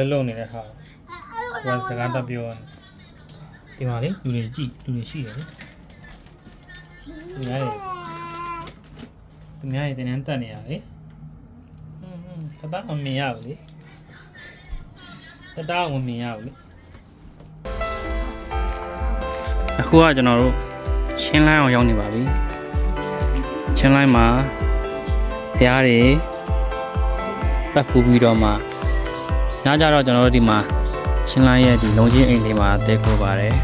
လှလုံနေတဲ့ဟာကိုစကားတက်ပြောတယ်ဒီမှာလေလူတွေကြည့်လူတွေရှိတယ်လေသူများတွေသူများတွေတင်တန်းတက်နေရလေဟွန်းဟွန်းတသားမမြင်ရဘူးလေတသားမမြင်ရဘူးလေအခုကကျွန်တော်တို့ချင်းလိုင်းအောင်ရောက်နေပါပြီချင်းလိုင်းမှာဖျားတွေတက်ပူပြီးတော့မှ ညကြတော့ကျွန်တော်တို့ဒီမှာချင်းလိုင်းရဲ့ဒီလုံချင်းအိမ်လေးမှာတဲခိုးပါတယ်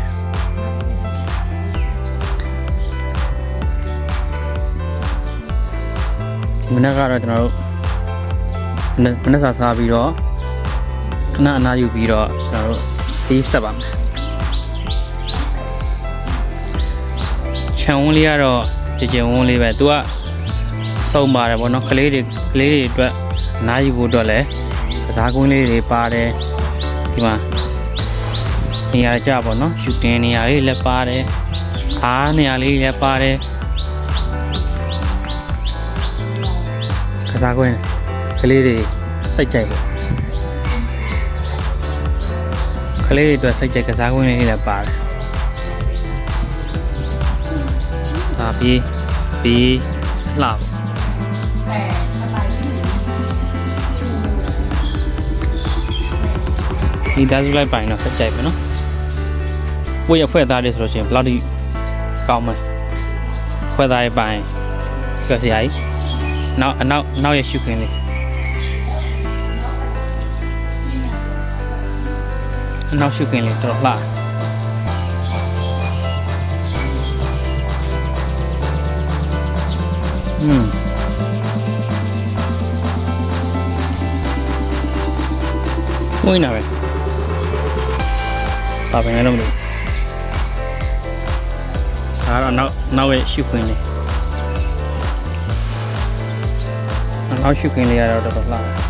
ဒီမနက်ကတော့ကျွန်တော်တို့မနက်မနက်စာစားပြီးတော့ခဏအနားယူပြီးတော့ကျွန်တော်တို့ဒီဆက်ပါမယ်ခြံဝန်းလေးကတော့ကြည်ကြင်ဝန်းလေးပဲသူကစုံပါတယ်ဗောနော်ကလေးတွေကလေးတွေအတွက်အနားယူဖို့အတွက်လည်း ကစားကွင်းလေးတွေပါတယ်ဒီမှာနေရာကြပါတော့ရှူတင်နေရာလေးလည်းပါတယ်အားနေရာလေးလည်းပါတယ်ကစားကွင်းကလေးတွေစိတ်ကြိုက်ပေါ့ကလေးတွေအတွက်စိတ်ကြိုက်ကစားကွင်းလေးလည်းပါတယ်ဒါပြီးပြီးလှပါ ဒီသားစုလိုက်ပိုင်တော့ဆက်ကြိုက်ပဲနော်ဝိရဖွဲ့သားလေးဆိုလို့ရှိရင်ဘယ်လောက်ထိကောင်းမလဲဖွဲ့သားရဲ့ပိုင်ပြစရာကြီးနောက်အနောက်နောက်ရရှုခင်းလေးအနောက်ရှုခင်းလေးတော်တော်လှတယ်อืมဝင်လာပဲ ပါပဲလည်းမလို့ဒါတော့နောက်နောက်ရဲ့ရှုခွင်းလေးနောက်ရှုခွင်းလေးကတော့တော်တော်လှတယ်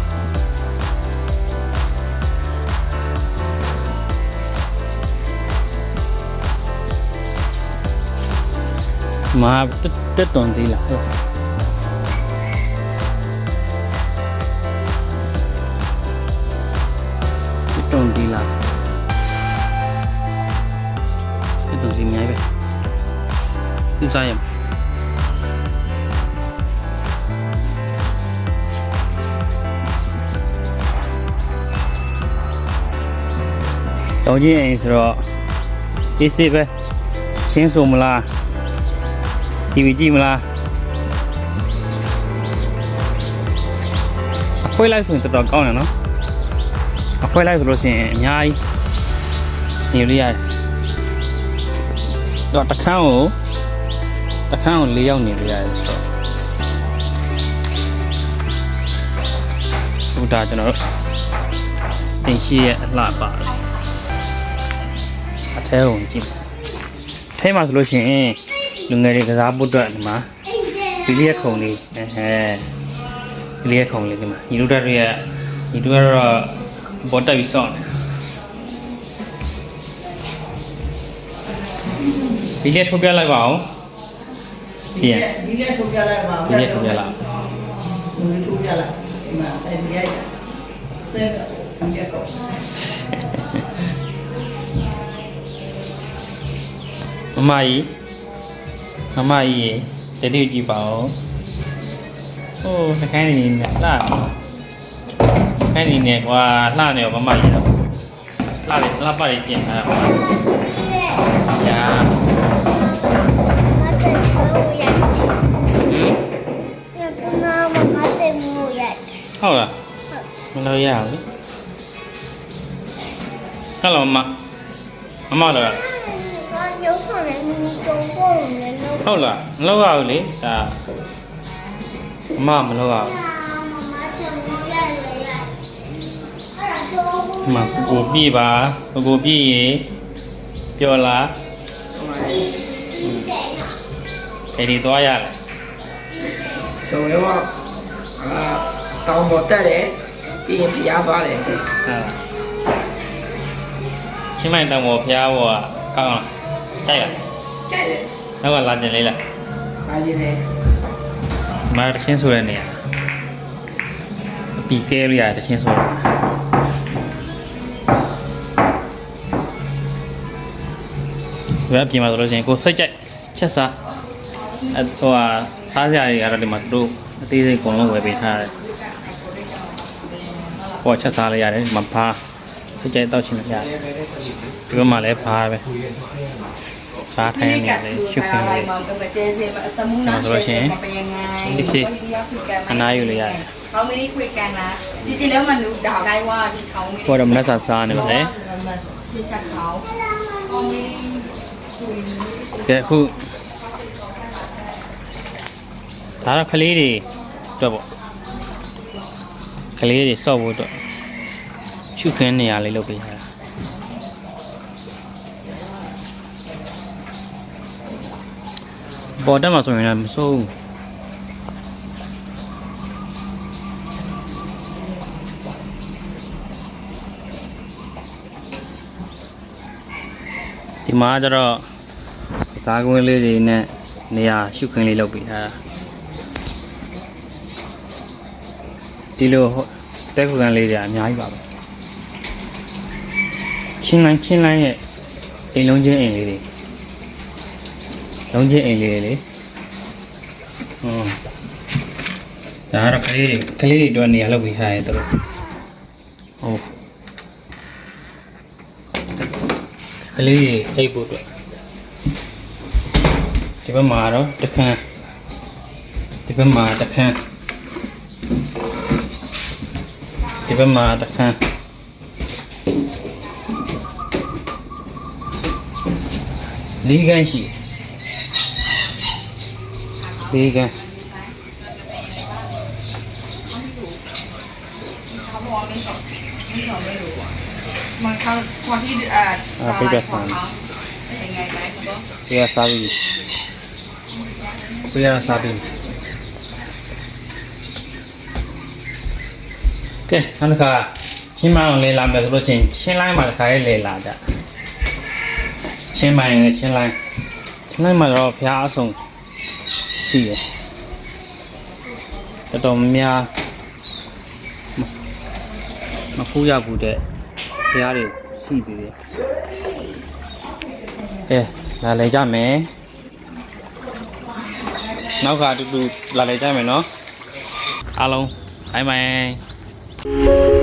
မာတက်တက်တွန်သေးလားဟုတ်တုံ တုံဒီမြိုင်ပဲသူစားရမတောင်းချင်းအိမ်ဆိုတော့အေးစစ်ပဲရှင်းဆိုမလား TV ကြည့်မလားအခွေးလိုက်ဆိုရင်တော်တော်ကောင်းတယ်နော်အဖွဲလိုက်ဆိုလို့ရှိရင်အများကြီးနေလို့ရတယ် တော့တခန်းကိုတခန်းကို၄ယောက်နေလို့ရတယ်ဆိုတော့ဟိုဒါကျွန်တော်တို့အင်ရှိရဲ့အလှပါတယ်အထဲကိုကြည့်အထဲမှာဆိုလို့ရှိရင်လူငယ်တွေကစားဖို့အတွက်ဒီမှာဒီလေးခုံလေးအဲဟဲဒီလေးခုံလေးဒီမှာညီတို့တက်တွေကညီတို့ကတော့ဘောတက်ပြီးစောင့်နေ ဒီလေးထုတ်ပြလိုက်ပါအောင်ပြင်ဒီလက်ထုတ်ပြလိုက်ပါဒီလေးထုတ်ပြလိုက်ဒီလက်ထုတ်ပြလိုက်ဒီမှာအဲဒီရိုက်စက်အမြတ်ကောမမကြီးမမကြီးရေတတိကြည့်ပါဦးဟိုတခိုင်းနေနေလှခိုင်းနေနေကွာလှနေရောမမကြီးတော့လှလေလှပါလေပြင်ထားတာညာ ဟုတ်လားမလို့ရအောင်လေဟယ်လိုမမမတော့ဟုတ်လားမလို့ရဘူးလေဒါမမမလို့ရဘူးမကိုပြည့်ပါကိုပြည့်ရေပြောလားအဲ့ဒီသွားရလားဆိုရောအာ တောင်းပေါ်တက်တယ်ပြီးရင်ဖျားသွားတယ်ချင်းမိုင်တောင်ပေါ်ဖျားပေါ်ကကောင်းလားတိုက်လားတိုက်တယ်နောက်ကလာကျင်လေးလားလာကျင်လေးမာတချင်းဆိုတဲ့နေရာပီကဲရီယာတချင်းဆိုတာဘယ်ပြင်မှာဆိုလို့ရှိရင်ကိုစိတ်ကြိုက်ချက်စားဟိုဟာစားစရာတွေကတော့ဒီမှာသူတို့အသေးစိတ်အကုန်လုံးဝယ်ပေးထားတယ် ဟိုချက်စားလိုက်ရတယ်ဒီမှာဖားစိတ်ကြိုက်တောက်ချင်လို့ရတယ်ဒီဘက်မှာလည်းဖားပဲဖားထိုင်နေတယ်ရှုပ်ခင်းလေး နော်ဆိုလို့ရှိရင်ဒီစီအနားယူလို့ရတယ်เขาไม่ได้คุยกันนะจริงๆแล้วมันรู้ดาวได้ว่าที่เขาไม่ได้ ဟိုတော့မနက်စာစားနေပါလေ ชิดกับเขาเขาไม่ได้คุย ကဲအခုဒါတော့ကလေးတွေတော့ပေါ့ ကလေးတွေစော့ဖို့တော့ရှုခင်းနေရလေးလုပ်ပေးထားတာပေါ်တက်မှာဆိုရင်လည်းမစိုးဘူးဒီမှာကျတော့ကစားကွင်းလေးတွေနဲ့နေရာရှုခင်းလေးလုပ်ပေးထားတာ ဒီလိုဟိုတက်ခုကန်လေးတွေအများကြီးပါပဲချင်းလိုင်းချင်းလိုင်းရဲ့အိမ်လုံးချင်းအိမ်လေးတွေလုံးချင်းအိမ်လေးတွေလေဟွန်းဒါကတော့ကလေးတွေကလေးတွေအတွက်နေရာလုပ်ပေးထားရဲသူတို့ဟုတ်ကလေးတွေအိပ်ဖို့အတွက်ဒီဘက်မှာတော့တစ်ခန်းဒီဘက်မှာတစ်ခန်း പ്രമാദക ലീഗാൻ ശി ലീഗാൻ มันเขาคนที่อ่าอ่าเป็นแบบนั้นเป็นยังไงไหมคุณโต Pria Sabi Pria Sabi ကဲနောက်တစ်ခါချင်းမအောင်လေလာမယ်ဆိုလို့ချင်းချင်းလိုင်းမှာတစ်ခါလေးလေလာကြချင်းမိုင်းနဲ့ချင်းလိုင်းချင်းလိုင်းမှာတော့ဖျားအဆုံရှိရတော်တော်များမဖူးရဘူးတဲ့ဖျားတွေရှိသေးတယ်ကဲလာလေကြမယ်နောက်ကတူတူလာလေကြမယ်နော်အားလုံးဘိုင်ဘိုင် Thank you.